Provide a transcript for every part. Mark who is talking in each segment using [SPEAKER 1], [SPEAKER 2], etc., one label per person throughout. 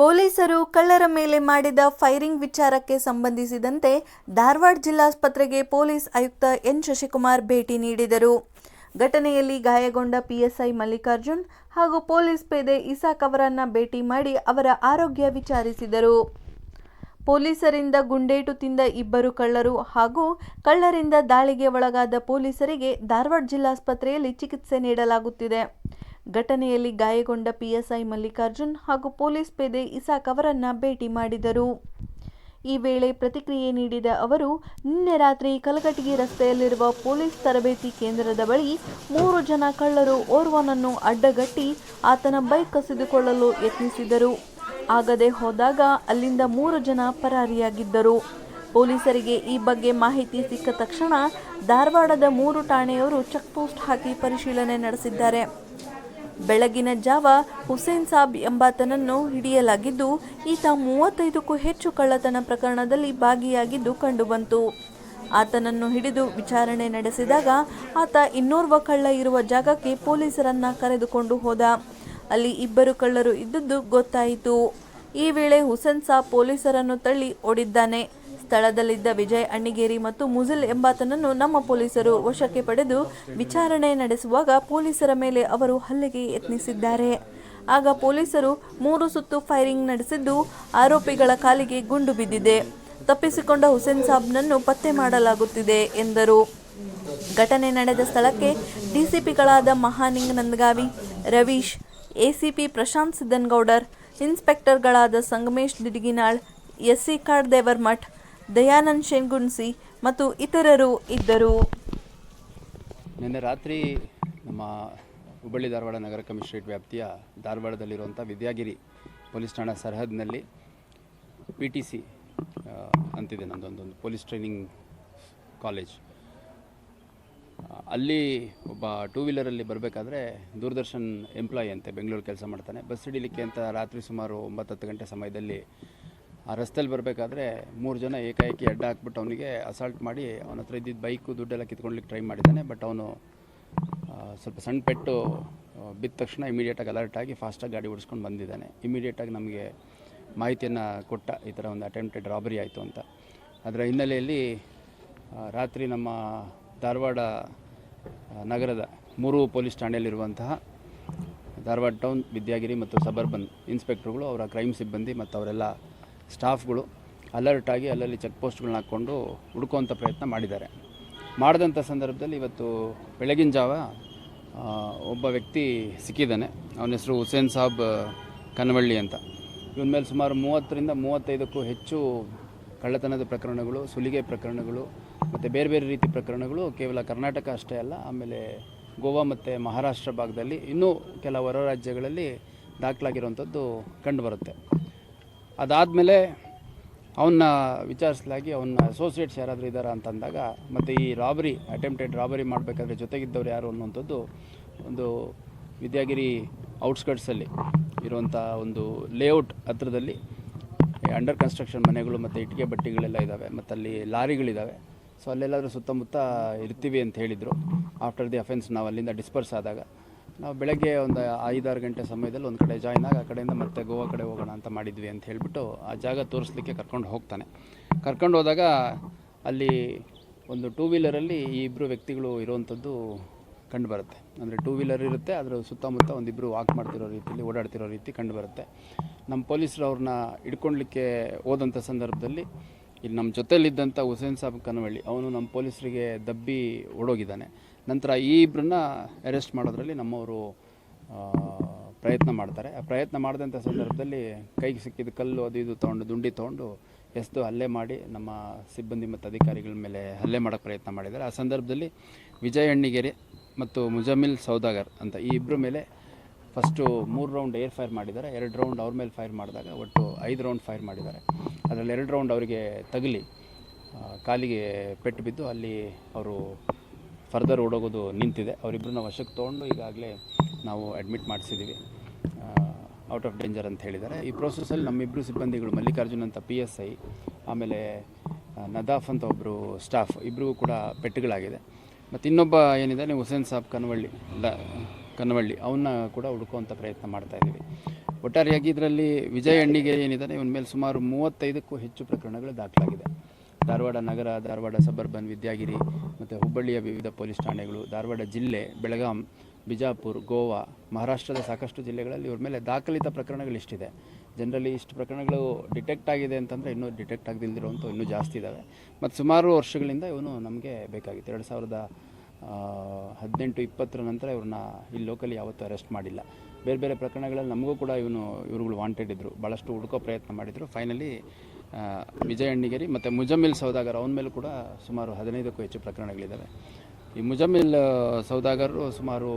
[SPEAKER 1] ಪೊಲೀಸರು ಕಳ್ಳರ ಮೇಲೆ ಮಾಡಿದ ಫೈರಿಂಗ್ ವಿಚಾರಕ್ಕೆ ಸಂಬಂಧಿಸಿದಂತೆ ಧಾರವಾಡ ಜಿಲ್ಲಾಸ್ಪತ್ರೆಗೆ ಪೊಲೀಸ್ ಆಯುಕ್ತ ಎನ್ ಶಶಿಕುಮಾರ್ ಭೇಟಿ ನೀಡಿದರು. ಘಟನೆಯಲ್ಲಿ ಗಾಯಗೊಂಡ ಪಿಎಸ್ಐ ಮಲ್ಲಿಕಾರ್ಜುನ್ ಹಾಗೂ ಪೊಲೀಸ್ ಪೇದೆ ಇಸಾಕ್ ಅವರನ್ನ ಭೇಟಿ ಮಾಡಿ ಅವರ ಆರೋಗ್ಯ ವಿಚಾರಿಸಿದರು. ಪೊಲೀಸರಿಂದ ಗುಂಡೇಟು ತಿಂದ ಇಬ್ಬರು ಕಳ್ಳರು ಹಾಗೂ ಕಳ್ಳರಿಂದ ದಾಳಿಗೆ ಒಳಗಾದ ಪೊಲೀಸರಿಗೆ ಧಾರವಾಡ ಜಿಲ್ಲಾಸ್ಪತ್ರೆಯಲ್ಲಿ ಚಿಕಿತ್ಸೆ ನೀಡಲಾಗುತ್ತಿದೆ. ಘಟನೆಯಲ್ಲಿ ಗಾಯಗೊಂಡ ಪಿಎಸ್ಐ ಮಲ್ಲಿಕಾರ್ಜುನ್ ಹಾಗೂ ಪೊಲೀಸ್ ಪೇದೆ ಇಸಾಕ್ ಅವರನ್ನ ಭೇಟಿ ಮಾಡಿದರು. ಈ ವೇಳೆ ಪ್ರತಿಕ್ರಿಯೆ ನೀಡಿದ ಅವರು, ನಿನ್ನೆ ರಾತ್ರಿ ಕಲಕಟಗಿ ರಸ್ತೆಯಲ್ಲಿರುವ ಪೊಲೀಸ್ ತರಬೇತಿ ಕೇಂದ್ರದ ಬಳಿ ಮೂರು ಜನ ಕಳ್ಳರು ಓರ್ವನನ್ನು ಅಡ್ಡಗಟ್ಟಿ ಆತನ ಬೈಕ್ ಕಸಿದುಕೊಳ್ಳಲು ಯತ್ನಿಸಿದರು. ಆಗದೆ ಹೋದಾಗ ಅಲ್ಲಿಂದ ಮೂರು ಜನ ಪರಾರಿಯಾಗಿದ್ದರು. ಪೊಲೀಸರಿಗೆ ಈ ಬಗ್ಗೆ ಮಾಹಿತಿ ಸಿಕ್ಕ ತಕ್ಷಣ ಧಾರವಾಡದ ಮೂರು ಠಾಣೆಯವರು ಚೆಕ್ಪೋಸ್ಟ್ ಹಾಕಿ ಪರಿಶೀಲನೆ ನಡೆಸಿದ್ದಾರೆ. ಬೆಳಗಿನ ಜಾವ ಹುಸೇನ್ ಸಾಬ್ ಎಂಬಾತನನ್ನು ಹಿಡಿಯಲಾಗಿದ್ದು, ಈತ ಮೂವತ್ತೈದಕ್ಕೂ ಹೆಚ್ಚು ಕಳ್ಳತನ ಪ್ರಕರಣದಲ್ಲಿ ಭಾಗಿಯಾಗಿದ್ದು ಕಂಡುಬಂತು. ಆತನನ್ನು ಹಿಡಿದು ವಿಚಾರಣೆ ನಡೆಸಿದಾಗ ಆತ ಇನ್ನೋರ್ವ ಕಳ್ಳ ಇರುವ ಜಾಗಕ್ಕೆ ಪೊಲೀಸರನ್ನ ಕರೆದುಕೊಂಡು ಹೋದ. ಅಲ್ಲಿ ಇಬ್ಬರು ಕಳ್ಳರು ಇದ್ದದ್ದು ಗೊತ್ತಾಯಿತು. ಈ ವೇಳೆ ಹುಸೇನ್ ಸಾಬ್ ಪೊಲೀಸರನ್ನು ತಳ್ಳಿ ಓಡಿದ್ದಾನೆ. ಸ್ಥಳದಲ್ಲಿದ್ದ ವಿಜಯ್ ಅಣ್ಣಿಗೇರಿ ಮತ್ತು ಮುಜಿಲ್ ಎಂಬಾತನನ್ನು ನಮ್ಮ ಪೊಲೀಸರು ವಶಕ್ಕೆ ಪಡೆದು ವಿಚಾರಣೆ ನಡೆಸುವಾಗ ಪೊಲೀಸರ ಮೇಲೆ ಅವರು ಹಲ್ಲೆಗೆ ಯತ್ನಿಸಿದ್ದಾರೆ. ಆಗ ಪೊಲೀಸರು ಮೂರು ಸುತ್ತು ಫೈರಿಂಗ್ ನಡೆಸಿದ್ದು ಆರೋಪಿಗಳ ಕಾಲಿಗೆ ಗುಂಡು ಬಿದ್ದಿದೆ. ತಪ್ಪಿಸಿಕೊಂಡ ಹುಸೇನ್ ಸಾಬ್ನನ್ನು ಪತ್ತೆ ಮಾಡಲಾಗುತ್ತಿದೆ ಎಂದರು. ಘಟನೆ ನಡೆದ ಸ್ಥಳಕ್ಕೆ ಡಿಸಿಪಿಗಳಾದ ಮಹಾನಿಂಗ್ ನಂದಗಾವಿ, ರವೀಶ್, ಎಸಿಪಿ ಪ್ರಶಾಂತ್ ಸಿದ್ದನ್ಗೌಡರ್, ಇನ್ಸ್ಪೆಕ್ಟರ್ಗಳಾದ ಸಂಗಮೇಶ್ ದಿಡಿಗಿನಾಳ್, ಎಸ್ಸಿ ಕಾಡ್ ದೇವರ್ಮಠ್ ದಯಾನಂದ್ ಶೆನ್ಗುನ್ಸಿ ಮತ್ತು ಇತರರು ಇದ್ದರು.
[SPEAKER 2] ನಿನ್ನೆ ರಾತ್ರಿ ನಮ್ಮ ಹುಬ್ಬಳ್ಳಿ ಧಾರವಾಡ ನಗರ ಕಮಿಷನರೇಟ್ ವ್ಯಾಪ್ತಿಯ ಧಾರವಾಡದಲ್ಲಿರುವಂಥ ವಿದ್ಯಾಗಿರಿ ಪೊಲೀಸ್ ಠಾಣಾ ಸರ್ಹದ್ನಲ್ಲಿ ಪಿ ಟಿ ಸಿ ಅಂತಿದೆ ನನ್ನದೊಂದೊಂದು ಪೊಲೀಸ್ ಟ್ರೈನಿಂಗ್ ಕಾಲೇಜ್. ಅಲ್ಲಿ ಒಬ್ಬ ಟೂ ವೀಲರಲ್ಲಿ ಬರಬೇಕಾದ್ರೆ ದೂರದರ್ಶನ್ ಎಂಪ್ಲಾಯಿ ಅಂತೆ, ಬೆಂಗಳೂರು ಕೆಲಸ ಮಾಡ್ತಾನೆ. ಬಸ್ ಹಿಡಿಲಿಕ್ಕೆ ಅಂತ ರಾತ್ರಿ ಸುಮಾರು ಒಂಬತ್ತು ಹತ್ತು ಗಂಟೆ ಸಮಯದಲ್ಲಿ ಆ ರಸ್ತೆಯಲ್ಲಿ ಬರಬೇಕಾದ್ರೆ ಮೂರು ಜನ ಏಕಾಏಕಿ ಅಡ್ಡ ಹಾಕ್ಬಿಟ್ಟು ಅವನಿಗೆ ಅಸಾಲ್ಟ್ ಮಾಡಿ ಅವನ ಹತ್ರ ಇದ್ದಿದ್ದ ಬೈಕು ದುಡ್ಡೆಲ್ಲ ಕಿತ್ಕೊಳ್ಲಿಕ್ಕೆ ಟ್ರೈ ಮಾಡಿದ್ದಾನೆ ಬಟ್ ಅವನು ಸ್ವಲ್ಪ ಸಣ್ಣ ಪೆಟ್ಟು ಬಿದ್ದ ತಕ್ಷಣ ಇಮಿಡಿಯೇಟಾಗಿ ಅಲರ್ಟ್ ಆಗಿ ಫಾಸ್ಟಾಗಿ ಗಾಡಿ ಓಡಿಸ್ಕೊಂಡು ಬಂದಿದ್ದಾನೆ. ಇಮಿಡಿಯೇಟಾಗಿ ನಮಗೆ ಮಾಹಿತಿಯನ್ನು ಕೊಟ್ಟ ಈ ಥರ ಒಂದು ಅಟೆಂಪ್ಟೆಡ್ ರಾಬರಿ ಆಯಿತು ಅಂತ. ಅದರ ಹಿನ್ನೆಲೆಯಲ್ಲಿ ರಾತ್ರಿ ನಮ್ಮ ಧಾರವಾಡ ನಗರದ ಮೂರು ಪೊಲೀಸ್ ಠಾಣೆಯಲ್ಲಿರುವಂತಹ ಧಾರವಾಡ ಟೌನ್, ವಿದ್ಯಾಗಿರಿ ಮತ್ತು ಸಬರ್ಬನ್ ಇನ್ಸ್ಪೆಕ್ಟ್ರುಗಳು ಅವರ ಕ್ರೈಮ್ ಸಿಬ್ಬಂದಿ ಮತ್ತು ಅವರೆಲ್ಲ ಸ್ಟಾಫ್ಗಳು ಅಲರ್ಟ್ ಆಗಿ ಅಲ್ಲಲ್ಲಿ ಚೆಕ್ ಪೋಸ್ಟ್ಗಳನ್ನ ಹಾಕ್ಕೊಂಡು ಹುಡುಕುವಂಥ ಪ್ರಯತ್ನ ಮಾಡಿದ್ದಾರೆ. ಮಾಡಿದಂಥ ಸಂದರ್ಭದಲ್ಲಿ ಇವತ್ತು ಬೆಳಗಿನ ಜಾವ ಒಬ್ಬ ವ್ಯಕ್ತಿ ಸಿಕ್ಕಿದ್ದಾನೆ. ಅವನ ಹೆಸರು ಹುಸೇನ್ ಸಾಬ್ ಕನ್ವಳ್ಳಿ ಅಂತ. ಇವನ ಮೇಲೆ ಸುಮಾರು ಮೂವತ್ತರಿಂದ ಮೂವತ್ತೈದಕ್ಕೂ ಹೆಚ್ಚು ಕಳ್ಳತನದ ಪ್ರಕರಣಗಳು, ಸುಲಿಗೆ ಪ್ರಕರಣಗಳು, ಮತ್ತು ಬೇರೆ ಬೇರೆ ರೀತಿ ಪ್ರಕರಣಗಳು ಕೇವಲ ಕರ್ನಾಟಕ ಅಷ್ಟೇ ಅಲ್ಲ, ಆಮೇಲೆ ಗೋವಾ ಮತ್ತು ಮಹಾರಾಷ್ಟ್ರ ಭಾಗದಲ್ಲಿ ಇನ್ನೂ ಕೆಲ ಹೊರ ರಾಜ್ಯಗಳಲ್ಲಿ ದಾಖಲಾಗಿರುವಂಥದ್ದು ಕಂಡುಬರುತ್ತೆ ಅದಾದಮೇಲೆ ಅವನ್ನ ವಿಚಾರಿಸಲಾಗಿ ಅವನ್ನ ಅಸೋಸಿಯೇಟ್ಸ್ ಯಾರಾದರೂ ಇದ್ದಾರಾ ಅಂತಂದಾಗ ಮತ್ತು ಈ ರಾಬರಿ ಅಟೆಂಪ್ಟೆಡ್ ರಾಬರಿ ಮಾಡಬೇಕಾದ್ರೆ ಜೊತೆಗಿದ್ದವ್ರು ಯಾರು ಅನ್ನುವಂಥದ್ದು ಒಂದು ವಿದ್ಯಾಗಿರಿ ಔಟ್ಸ್ಕರ್ಟ್ಸಲ್ಲಿ ಇರುವಂಥ ಒಂದು ಲೇಔಟ್ ಹತ್ರದಲ್ಲಿ ಅಂಡರ್ ಕನ್ಸ್ಟ್ರಕ್ಷನ್ ಮನೆಗಳು ಮತ್ತು ಇಟ್ಟಿಗೆ ಬಟ್ಟಿಗಳೆಲ್ಲ ಇದ್ದಾವೆ ಮತ್ತು ಅಲ್ಲಿ ಲಾರಿಗಳಿದ್ದಾವೆ ಸೊ ಅಲ್ಲೆಲ್ಲಾದರೂ ಸುತ್ತಮುತ್ತ ಇರ್ತೀವಿ ಅಂತ ಹೇಳಿದರು. ಆಫ್ಟರ್ ದಿ ಅಫೆನ್ಸ್ ನಾವು ಅಲ್ಲಿಂದ ಡಿಸ್ಪರ್ಸ್ ಆದಾಗ ನಾವು ಬೆಳಗ್ಗೆ ಒಂದು ಐದಾರು ಗಂಟೆ ಸಮಯದಲ್ಲಿ ಒಂದು ಕಡೆ ಜಾಯ್ನ್ ಆಗಿ ಆ ಕಡೆಯಿಂದ ಮತ್ತೆ ಗೋವಾ ಕಡೆ ಹೋಗೋಣ ಅಂತ ಮಾಡಿದ್ವಿ ಅಂತ ಹೇಳಿಬಿಟ್ಟು ಆ ಜಾಗ ತೋರಿಸ್ಲಿಕ್ಕೆ ಕರ್ಕೊಂಡು ಹೋಗ್ತಾನೆ. ಕರ್ಕೊಂಡು ಹೋದಾಗ ಅಲ್ಲಿ ಒಂದು ಟೂ ವೀಲರಲ್ಲಿ ಈ ಇಬ್ಬರು ವ್ಯಕ್ತಿಗಳು ಇರುವಂಥದ್ದು ಕಂಡುಬರುತ್ತೆ ಅಂದರೆ ಟೂ ವೀಲರ್ ಇರುತ್ತೆ, ಅದರ ಸುತ್ತಮುತ್ತ ಒಂದಿಬ್ಬರು ವಾಕ್ ಮಾಡ್ತಿರೋ ರೀತಿಯಲ್ಲಿ ಓಡಾಡ್ತಿರೋ ರೀತಿ ಕಂಡು ಬರುತ್ತೆ. ನಮ್ಮ ಪೊಲೀಸರು ಅವ್ರನ್ನ ಹಿಡ್ಕೊಳ್ಲಿಕ್ಕೆ ಹೋದಂಥ ಸಂದರ್ಭದಲ್ಲಿ ಇಲ್ಲಿ ನಮ್ಮ ಜೊತೆಯಲ್ಲಿದ್ದಂಥ ಹುಸೇನ್ ಸಾಬ್ ಕನವಳ್ಳಿ, ಅವನು ನಮ್ಮ ಪೊಲೀಸರಿಗೆ ದಬ್ಬಿ ಓಡೋಗಿದ್ದಾನೆ. ನಂತರ ಈ ಇಬ್ಬರನ್ನ ಅರೆಸ್ಟ್ ಮಾಡೋದ್ರಲ್ಲಿ ನಮ್ಮವರು ಪ್ರಯತ್ನ ಮಾಡ್ತಾರೆ. ಆ ಪ್ರಯತ್ನ ಮಾಡಿದಂಥ ಸಂದರ್ಭದಲ್ಲಿ ಕೈಗೆ ಸಿಕ್ಕಿದ ಕಲ್ಲು ಅದು ಇದು ತೊಗೊಂಡು, ದುಂಡಿ ತೊಗೊಂಡು ಎಸ್ದು ಹಲ್ಲೆ ಮಾಡಿ ನಮ್ಮ ಸಿಬ್ಬಂದಿ ಮತ್ತು ಅಧಿಕಾರಿಗಳ ಮೇಲೆ ಹಲ್ಲೆ ಮಾಡೋಕ್ಕೆ ಪ್ರಯತ್ನ ಮಾಡಿದ್ದಾರೆ. ಆ ಸಂದರ್ಭದಲ್ಲಿ ವಿಜಯ್ ಅಣ್ಣಿಗೆರೆ ಮತ್ತು ಮುಜಮಿಲ್ ಸೌದಾಗರ್ ಅಂತ ಈ ಇಬ್ಬರ ಮೇಲೆ ಫಸ್ಟು ಮೂರು ರೌಂಡ್ ಏರ್ ಫೈರ್ ಮಾಡಿದ್ದಾರೆ. ಎರಡು ರೌಂಡ್ ಅವ್ರ ಮೇಲೆ ಫೈರ್ ಮಾಡಿದಾಗ ಒಟ್ಟು ಐದು ರೌಂಡ್ ಫೈರ್ ಮಾಡಿದ್ದಾರೆ. ಅದರಲ್ಲಿ ಎರಡು ರೌಂಡ್ ಅವರಿಗೆ ತಗಲಿ ಕಾಲಿಗೆ ಪೆಟ್ಟು ಬಿದ್ದು ಅಲ್ಲಿ ಅವರು ಫರ್ದರ್ ಓಡೋಗೋದು ನಿಂತಿದೆ. ಅವರಿಬ್ಬರನ್ನ ವಶಕ್ಕೆ ತೊಗೊಂಡು ಈಗಾಗಲೇ ನಾವು ಅಡ್ಮಿಟ್ ಮಾಡಿಸಿದ್ದೀವಿ ಔಟ್ ಆಫ್ ಡೇಂಜರ್ ಅಂತ ಹೇಳಿದ್ದಾರೆ. ಈ ಪ್ರೋಸೆಸ್ಸಲ್ಲಿ ನಮ್ಮಿಬ್ಬರು ಸಿಬ್ಬಂದಿಗಳು ಮಲ್ಲಿಕಾರ್ಜುನ್ ಅಂತ ಪಿ ಎಸ್ ಐ ಆಮೇಲೆ ನದಾಫ್ ಅಂತ ಒಬ್ಬರು ಸ್ಟಾಫ್ ಇಬ್ಬರಿಗೂ ಕೂಡ ಪೆಟ್ಟುಗಳಾಗಿದೆ. ಮತ್ತು ಇನ್ನೊಬ್ಬ ಏನಿದೆ ಹುಸೇನ್ ಸಾಬ್ ಕನವಳ್ಳಿ, ದ, ಕನವಳ್ಳಿ ಅವನ್ನ ಕೂಡ ಹುಡುಕುವಂಥ ಪ್ರಯತ್ನ ಮಾಡ್ತಾ ಇದ್ದೀವಿ. ಒಟ್ಟಾರೆಯಾಗಿ ಇದರಲ್ಲಿ ವಿಜಯ್ ಅಣ್ಣಿಗೆ ಏನಿದ್ದಾನೆ ಇವನ ಮೇಲೆ ಸುಮಾರು ಮೂವತ್ತೈದಕ್ಕೂ ಹೆಚ್ಚು ಪ್ರಕರಣಗಳು ದಾಖಲಾಗಿದೆ. ಧಾರವಾಡ ನಗರ, ಧಾರವಾಡ ಸಬರ್ಬನ್ ವಿದ್ಯಾಗಿರಿ ಮತ್ತು ಹುಬ್ಬಳ್ಳಿಯ ವಿವಿಧ ಪೊಲೀಸ್ ಠಾಣೆಗಳು, ಧಾರವಾಡ ಜಿಲ್ಲೆ, ಬೆಳಗಾಂ, ಬಿಜಾಪುರ್, ಗೋವಾ, ಮಹಾರಾಷ್ಟ್ರದ ಸಾಕಷ್ಟು ಜಿಲ್ಲೆಗಳಲ್ಲಿ ಇವ್ರ ಮೇಲೆ ದಾಖಲಿತ ಪ್ರಕರಣಗಳು ಇಷ್ಟಿದೆ. ಜನರಲಿ ಇಷ್ಟು ಪ್ರಕರಣಗಳು ಡಿಟೆಕ್ಟ್ ಆಗಿದೆ ಅಂತಂದರೆ ಇನ್ನೂ ಡಿಟೆಕ್ಟ್ ಆಗದಿಲ್ದಿರೋಂಥ ಇನ್ನೂ ಜಾಸ್ತಿ ಇದ್ದಾವೆ ಮತ್ತು ಸುಮಾರು ವರ್ಷಗಳಿಂದ ಇವನು ನಮಗೆ ಬೇಕಾಗಿತ್ತು. ಎರಡು ಸಾವಿರದ ಹದಿನೆಂಟು ಇಪ್ಪತ್ತರ ನಂತರ ಇವ್ರನ್ನ ಇಲ್ಲಿ ಲೋಕಲಿ ಯಾವತ್ತೂ ಅರೆಸ್ಟ್ ಮಾಡಿಲ್ಲ. ಬೇರೆ ಬೇರೆ ಪ್ರಕರಣಗಳಲ್ಲಿ ನಮಗೂ ಕೂಡ ಇವನು, ಇವ್ರುಗಳು ವಾಂಟೆಡ್ ಇದ್ದರು ಭಾಳಷ್ಟು ಹುಡುಕೋ ಪ್ರಯತ್ನ ಮಾಡಿದರು. ಫೈನಲಿ ವಿಜಯ್ ಅಣ್ಣಿಗೇರಿ ಮತ್ತು ಮುಜಮ್ಮಿಲ್ ಸೌದಾಗರ್ ಅವನ ಮೇಲೂ ಕೂಡ ಸುಮಾರು ಹದಿನೈದಕ್ಕೂ ಹೆಚ್ಚು ಪ್ರಕರಣಗಳಿದ್ದಾವೆ. ಈ ಮುಜಮ್ಮಿಲ್ ಸೌದಾಗರರು ಸೌದಾಗರು ಸುಮಾರು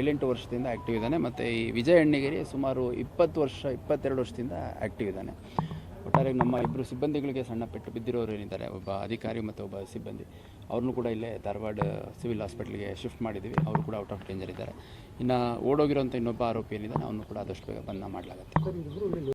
[SPEAKER 2] ಏಳೆಂಟು ವರ್ಷದಿಂದ ಆ್ಯಕ್ಟಿವ್ ಇದ್ದಾನೆ ಮತ್ತು ಈ ವಿಜಯ್ ಅಣ್ಣಿಗೇರಿ ಸುಮಾರು ಇಪ್ಪತ್ತು ವರ್ಷ, ಇಪ್ಪತ್ತೆರಡು ವರ್ಷದಿಂದ ಆ್ಯಕ್ಟಿವ್ ಇದ್ದಾನೆ. ಒಟ್ಟಾರೆ ನಮ್ಮ ಇಬ್ಬರು ಸಿಬ್ಬಂದಿಗಳಿಗೆ ಸಣ್ಣ ಪೆಟ್ಟು ಬಿದ್ದಿರೋರು ಏನಿದ್ದಾರೆ, ಒಬ್ಬ ಅಧಿಕಾರಿ ಮತ್ತು ಒಬ್ಬ ಸಿಬ್ಬಂದಿ ಅವ್ರನ್ನೂ ಕೂಡ ಇಲ್ಲೇ ಧಾರವಾಡ ಸಿವಿಲ್ ಹಾಸ್ಪಿಟ್ಲಿಗೆ ಶಿಫ್ಟ್ ಮಾಡಿದ್ದೀವಿ, ಅವರು ಕೂಡ ಔಟ್ ಆಫ್ ಡೇಂಜರ್ ಇದ್ದಾರೆ. ಇನ್ನು ಓಡೋಗಿರೋಂಥ ಇನ್ನೊಬ್ಬ ಆರೋಪಿ ಏನಿದ್ದಾನೆ ಅವನು ಕೂಡ ಆದಷ್ಟು ಬೇಗ ಬಂಧನ ಮಾಡಲಾಗುತ್ತೆ.